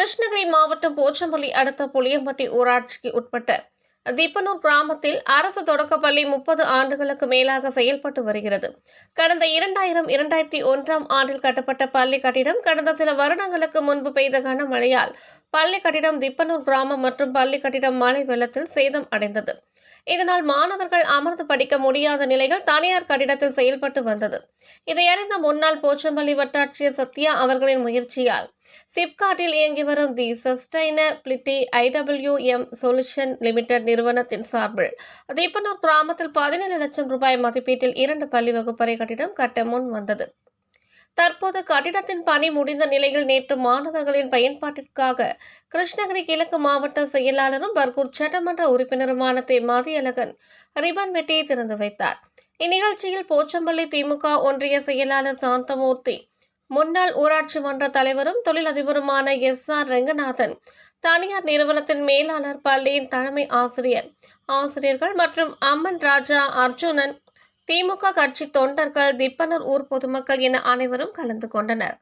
கிருஷ்ணகிரி மாவட்டம் போச்சம்பள்ளி அடுத்த புளியம்பட்டி ஊராட்சிக்கு உட்பட்ட திப்பனூர் கிராமத்தில் அரசு தொடக்கப்பள்ளி முப்பது ஆண்டுகளுக்கு மேலாக செயல்பட்டு வருகிறது. கடந்த இரண்டாயிரம் இரண்டாயிரத்தி ஒன்றாம் ஆண்டில் கட்டப்பட்ட பள்ளி கட்டிடம் கடந்த சில வருடங்களுக்கு முன்பு பெய்த கனமழையால் பள்ளி கட்டிடம் திப்பனூர் கிராமம் மற்றும் பள்ளி கட்டிடம் மழை வெள்ளத்தில் சேதம் அடைந்தது. இதனால் மாணவர்கள் அமர்ந்து படிக்க முடியாத நிலையில் தனியார் கட்டிடத்தில் செயல்பட்டு வந்தது. இதையறிந்த முன்னாள் போச்சம்பள்ளி வட்டாட்சியர் சத்யா அவர்களின் முயற்சியால் சிப்காட்டில் இயங்கி வரும் the sustainability IWM solution limited நிறுவனத்தின் சார்பில் தீப்பனூர் கிராமத்தில் பதினேழு லட்சம் ரூபாய் மதிப்பீட்டில் இரண்டு பள்ளி வகுப்பறை கட்டிடம் கட்ட முன் வந்தது. தற்போது கட்டிடத்தின் பணி முடிந்த நிலையில் நேற்று மாணவர்களின் பயன்பாட்டிற்காக கிருஷ்ணகிரி கிழக்கு மாவட்ட செயலாளரும் பர்கூர் சட்டமன்ற உறுப்பினருமான தே. மதியழகன் ரிபன் வெட்டியை திறந்து வைத்தார். இந்நிகழ்ச்சியில் போச்சம்பள்ளி திமுக ஒன்றிய செயலாளர் சாந்தமூர்த்தி முன்னாள் ஊராட்சி மன்ற தலைவரும் தொழிலதிபருமான எஸ் ஆர் ரெங்கநாதன் தனியார் நிறுவனத்தின் மேலாளர் பள்ளியின் தலைமை ஆசிரியர் ஆசிரியர்கள் மற்றும் அம்மன் ராஜா அர்ஜுனன் திமுக கட்சி தொண்டர்கள் திப்பனர் ஊர் பொதுமக்கள் என அனைவரும் கலந்து கொண்டனர்.